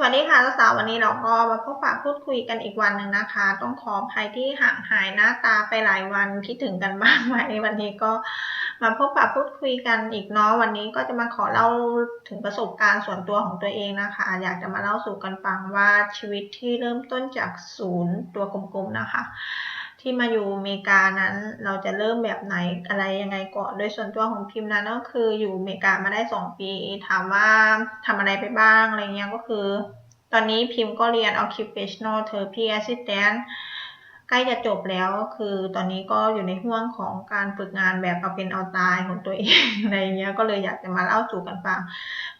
สวัสดีค่ะสาววันนี้เราก็มาพบปะพูดคุยกันอีกวันหนึ่งนะคะ ต้องขออภัยที่ห่างหายหน้าตาไปหลายวันคิดถึงกันบ้างไหมวันนี้ก็มาพบปะพูดคุยกันอีกเนาะวันนี้ก็จะมาขอเล่าถึงประสบการณ์ส่วนตัวของตัวเองนะคะ อยากจะมาเล่าสู่กันฟังว่าชีวิตที่เริ่มต้นจากศูนย์ตัวกลมๆนะคะ ที่มาอยู่อเมริกานั้น เราจะเริ่มแบบไหนอะไรยังไงก่อนโดยส่วนตัวของพิมพ์นั้นก็คืออยู่อเมริกามาได้สองปี ถามว่าทำอะไรไปบ้างอะไรเงี้ยก็คือ ตอนนี้พิมพ์ก็เรียน occupational therapy assistant ใกล้จะจบแล้วคือตอนนี้ก็อยู่ในห่วงของการฝึกงานแบบเอาเป็นเอาตายของตัวเองอะไรเงี้ยก็เลยอยากจะมาเล่าสู่กันฟัง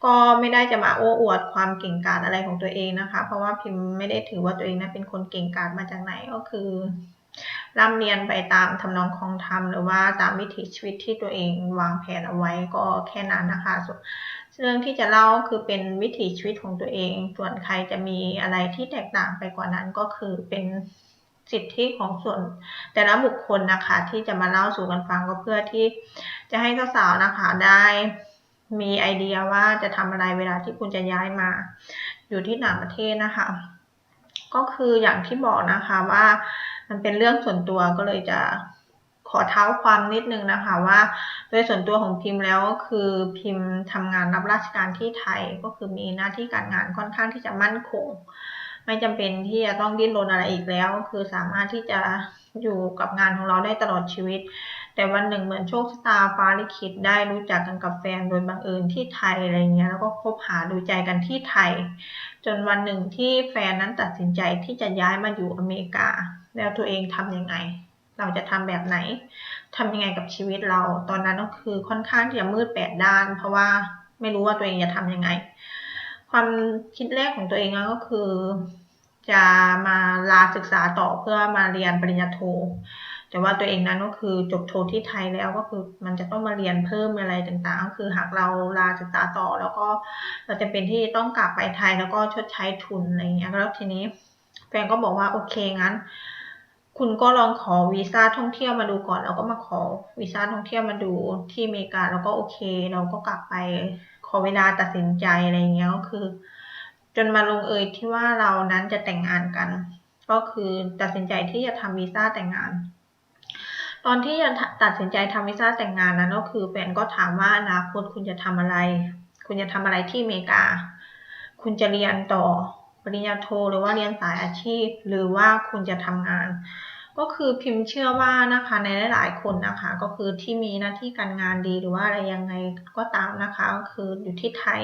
ก็ไม่ได้จะมาโอ้อวดความเก่งกาจอะไรของตัวเองนะคะ เพราะว่าพิมพ์ไม่ได้ถือว่าตัวเองนะเป็นคนเก่งกาจมาจากไหนก็คือ ร่ำเรียนไปตามทำนองคองธรรมหรือว่าตามวิถีชีวิตที่ตัวเองวางแผนเอาไว้ก็แค่นั้นนะคะส่วนเรื่องที่จะเล่าคือเป็นวิถีชีวิตของตัวเอง ส่วนใครจะมีอะไรที่แตกต่างไปกว่านั้นก็คือเป็นสิทธิของส่วนแต่ละบุคคลนะคะ ที่จะมาเล่าสู่กันฟังก็เพื่อที่จะให้สาวๆนะคะได้มีไอเดียว่าจะทำอะไรเวลาที่คุณจะย้ายมา อยู่ที่ต่างประเทศนะคะ ก็คืออย่างที่บอกนะคะว่ามันเป็นเรื่องส่วนตัวก็เลยจะขอเท้าความนิดนึงนะคะว่าโดยส่วนตัวของพิมพ์แล้วคือพิมพ์ทำงานรับราชการที่ไทยก็คือมีหน้าที่การงานค่อนข้างที่จะมั่นคง ไม่จำเป็นที่จะต้องดิ้นรนอะไรอีกแล้ว คือสามารถที่จะอยู่กับงานของเราได้ตลอดชีวิต แต่วันหนึ่งเหมือนโชคชะตาฟ้าลิขิตได้รู้จักกันกับแฟนโดยบังเอิญที่ไทยอะไรเงี้ยแล้วก็คบหาดูใจกันที่ไทย จนวันหนึ่งที่แฟนนั้นตัดสินใจที่จะย้ายมาอยู่อเมริกา แล้วตัวเองทำยังไง เราจะทำแบบไหนทำยังไงกับชีวิตเรา ตอนนั้นก็คือค่อนข้างที่จะมืดแปดด้าน เพราะว่าไม่รู้ว่าตัวเองจะทำยังไง ความคิดแรกของตัวเองก็คือ จะมาลาศึกษาต่อเพื่อมาเรียนปริญญาโท แต่ว่าตัวเองนั้นก็คือจบโทที่ไทยแล้วก็คือมันจะต้องมาเรียนเพิ่มอะไรต่างๆ ก็คือหากเราลาศึกษาต่อแล้วก็เราจะเป็นที่ต้องกลับไปไทยแล้วก็ชดใช้ทุนอะไรเงี้ยแล้วทีนี้แฟนก็บอกว่าโอเคงั้น คุณก็ลองขอวีซ่าท่องเที่ยวมาดูก่อน แล้วก็มาขอวีซ่าท่องเที่ยวมาดูที่อเมริกาแล้วก็โอเค เราก็กลับไปขอเวลาตัดสินใจอะไรเงี้ยก็คือ จนมาลงเอยที่ว่าเรานั้นจะแต่งงานกัน ก็คือตัดสินใจที่จะทำวีซ่าแต่งงาน ตอนที่จะตัดสินใจทำวีซ่าแต่งงานนั้นก็คือแฟนก็ถามว่าอนาคตคุณจะทำอะไร คุณจะทำอะไรที่อเมริกา คุณจะเรียนต่อปริญญาโทหรือว่าเรียนสายอาชีพ หรือว่าคุณจะทำงาน ก็คือพิมพ์เชื่อว่านะคะในหลายๆคนนะคะ ก็คือที่มีหน้าที่การงานดีหรือว่าอะไรยังไงก็ตามนะคะ ก็คืออยู่ที่ไทย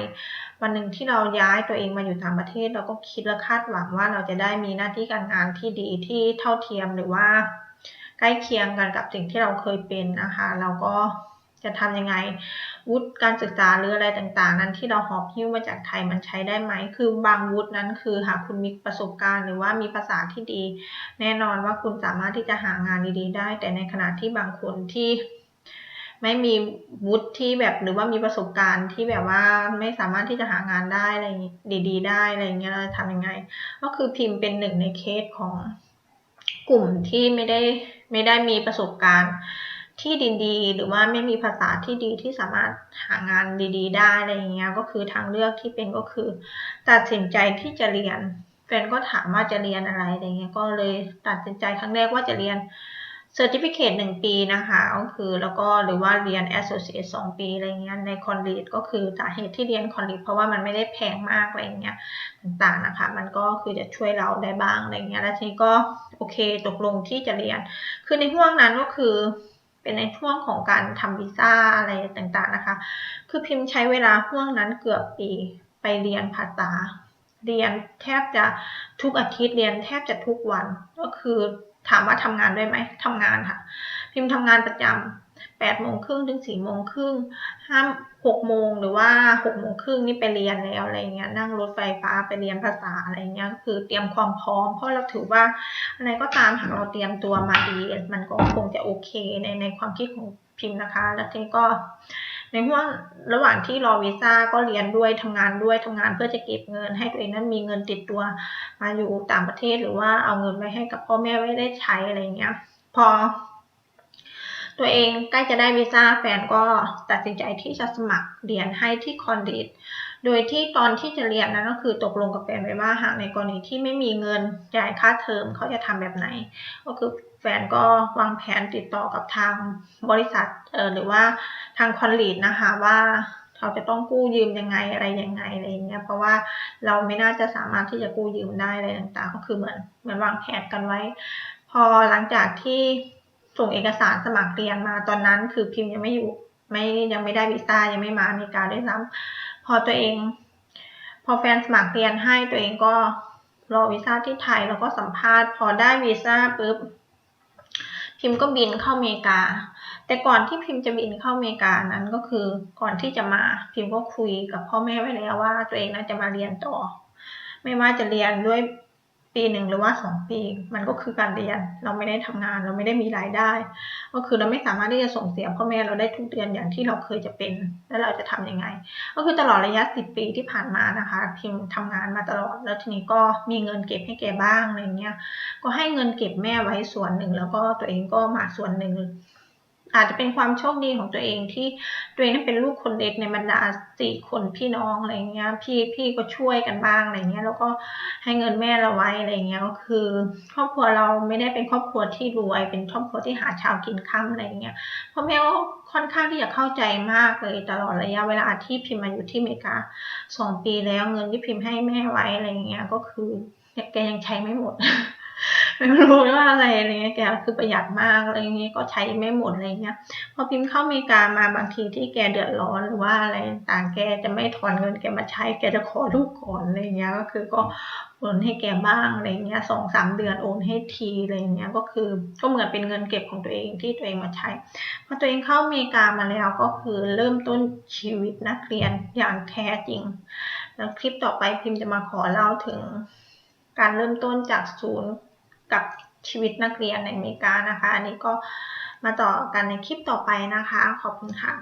วันหนึ่งที่เราย้ายตัวเองมาอยู่ต่างประเทศ เราก็คิดและคาดหวังว่าเราจะได้มีหน้าที่การงานที่ดีที่เท่าเทียมหรือว่า ใกล้เคียงกันกับสิ่งที่เราเคยเป็นนะคะเราก็จะทำยังไงวุฒิการศึกษาหรืออะไรต่างๆ นั้นที่เราหอบหิ้วมาจากไทยมันใช้ได้ไหม คือบางวุฒินั้นคือหากคุณมีประสบการณ์ หรือว่ามีภาษาที่ดี แน่นอนว่าคุณสามารถที่จะหางานดีๆ ได้ แต่ในขณะที่บางคนที่ไม่มีวุฒิที่แบบหรือว่ามีประสบการณ์ที่แบบว่าไม่สามารถที่จะหางานได้อะไรดี ๆ ได้อะไรเงี้ยเราทำยังไง ก็คือพิมพ์เป็นหนึ่งในเคสของ กลุ่มที่ไม่ได้ไม่ได้มีประสบการณ์ที่ดีๆ หรือว่าไม่มีภาษาที่ดีที่สามารถหางานดีๆ ได้อะไรอย่างเงี้ยก็คือทางเลือกที่เป็นก็คือ ตัดสินใจที่จะเรียนแฟนก็ถามว่าจะเรียนอะไรอะไรเงี้ยก็เลยตัดสินใจครั้งแรกว่าจะเรียน เซอร์ติฟิเคตหนึ่งปีนะคะก็คือแล้วก็หรือว่าเรียนแอสโซเชตสองปีอะไรเงี้ยในคอนรีดก็คือสาเหตุที่เรียนคอนรีดเพราะว่ามันไม่ได้แพงมากอะไรเงี้ยต่างๆนะคะ มันก็คือจะช่วยเราได้บ้างอะไรเงี้ยแล้วทีนี้ก็โอเคตกลงที่จะเรียน คือในห่วงนั้นก็คือเป็นในช่วงของการทำวีซ่าอะไรต่างๆนะคะ คือพิมพ์ใช้เวลาห่วงนั้นเกือบปีไปเรียนภาษา เรียนแทบจะทุกอาทิตย์เรียนแทบจะทุกวัน ก็คือ ถามว่าทำงานด้วยไหมทำงานค่ะ พิมพ์ทำงานประจำแปดโมงครึ่งถึงสี่โมงครึ่งห้ามหกโมงหรือว่าหกโมงครึ่งนี่ไปเรียนแล้วอะไรเงี้ยนั่งรถไฟฟ้าไปเรียนภาษาอะไรเงี้ยคือเตรียมความพร้อม เพราะเราถือว่าอะไรก็ตามหากเราเตรียมตัวมาดีมันก็คงจะโอเคในในความคิดของพิมพ์นะคะ แล้วทีนี้ก็ ในห่วงระหว่างที่รอวีซ่าก็เรียนด้วยทำงานด้วยทำงานเพื่อจะเก็บเงิน ให้ตัวเองนั้นมีเงินติดตัวมาอยู่ต่างประเทศหรือว่าเอาเงินไว้ให้กับพ่อแม่ไว้ได้ใช้อะไรเงี้ย พอ ตัวเองใกล้จะได้วีซ่าแฟนก็ตัดสินใจที่จะสมัครเรียนให้ที่คอนดิตโดยที่ตอนที่จะเรียนนั้นก็คือตกลงกับแฟนไว้ว่าหากในกรณีที่ไม่มีเงินจ่ายค่าเทอมเขาจะทำแบบไหน ก็คือแฟนก็วางแผนติดต่อกับทางบริษัทเออหรือว่า ทางคอนลีดนะคะว่าเขาจะต้องกู้ยืมยังไงอะไรยังไงอะไรเงี้ยเพราะว่าเราไม่น่าจะสามารถที่จะกู้ยืมได้อะไรต่างๆ ก็คือเหมือนเหมือนวางแผนกันไว้ พอหลังจากที่ส่งเอกสารสมัครเรียนมาตอนนั้น คือพิมพ์ยังไม่อยู่ไม่ยังไม่ได้วีซ่ายังไม่มาอเมริกาด้วยซ้ำพอตัวเอง พอแฟนสมัครเรียนให้ตัวเองก็รอวีซ่าที่ไทยแล้วก็สัมภาษณ์ พอได้วีซ่าปุ๊บพิมพ์ก็บินเข้าอเมริกา แต่ก่อนที่พิมพ์จะบินเข้าอเมริกานั้นก็คือก่อนที่จะมาพิมพ์ก็คุยกับพ่อแม่ไว้แล้วว่าตัวเองน่าจะมาเรียนต่อ ไม่ว่าจะเรียนด้วยปีหนึ่งหรือว่าสองปี มันก็คือการเรียนเราไม่ได้ทำงานเราไม่ได้มีรายได้ ก็คือเราไม่สามารถที่จะส่งเสียพ่อแม่เราได้ทุกเดือนอย่างที่เราเคยจะเป็น แล้วเราจะทํำยังไง ก็คือตลอดระยะสิบปีที่ผ่านมานะคะ พิมพ์ทำงานมาตลอดแล้วทีนี้ก็มีเงินเก็บให้แกบ้างอะไรเงี้ยก็ให้เงินเก็บแม่ไว้ส่วนหนึ่ง แล้วก็ตัวเองก็มาส่วนหนึ่ง อาจจะเป็นความโชคดีของตัวเองที่ตัวเองนั้นเป็นลูกคนเล็กในบรรดาสี่คนพี่น้องอะไรเงี้ยพี่พี่ก็ช่วยกันบ้างอะไรเงี้ยแล้วก็ให้เงินแม่เราไว้อะไรเงี้ยก็คือ ครอบครัวเราไม่ได้เป็นครอบครัวที่รวยเป็นครอบครัวที่หาเช้ากินค่ำอะไรเงี้ยพ่อแม่ก็ค่อนข้างที่จะเข้าใจมากเลยตลอดระยะเวลาที่พิมพ์มาอยู่ที่อเมริกาสองปีแล้วเงินที่พิมพ์ให้แม่ไว้อะไรเงี้ยก็คือแกยังใช้ไม่หมด รู้ว่าอะไรอะไรเงี้ยแกคือประหยัดมากอะไรเงี้ยก็ใช้ไม่หมดอะไรเงี้ยพอพิมพ์เข้าอเมริกามาบางทีที่แกเดือดร้อนหรือว่าอะไรต่างแกจะไม่ถอนเงินแกมาใช้แกจะขอลูกก่อนอะไรเงี้ยก็คือก็โอนให้แกบ้างอะไรเงี้ยสองสามเดือนโอนให้ทีอะไรเงี้ยก็คือก็เหมือนเป็นเงินเก็บของตัวเองที่ตัวเองมาใช้พอตัวเองเข้าอเมริกามาแล้วก็คือเริ่มต้นชีวิตนักเรียนอย่างแท้จริง แล้วคลิปต่อไปพิมพ์จะมาขอเล่าถึงการเริ่มต้นจากศูนย์ กับชีวิตนักเรียนในอเมริกานะคะ อันนี้ก็มาต่อกันในคลิปต่อไปนะคะ ขอบคุณค่ะ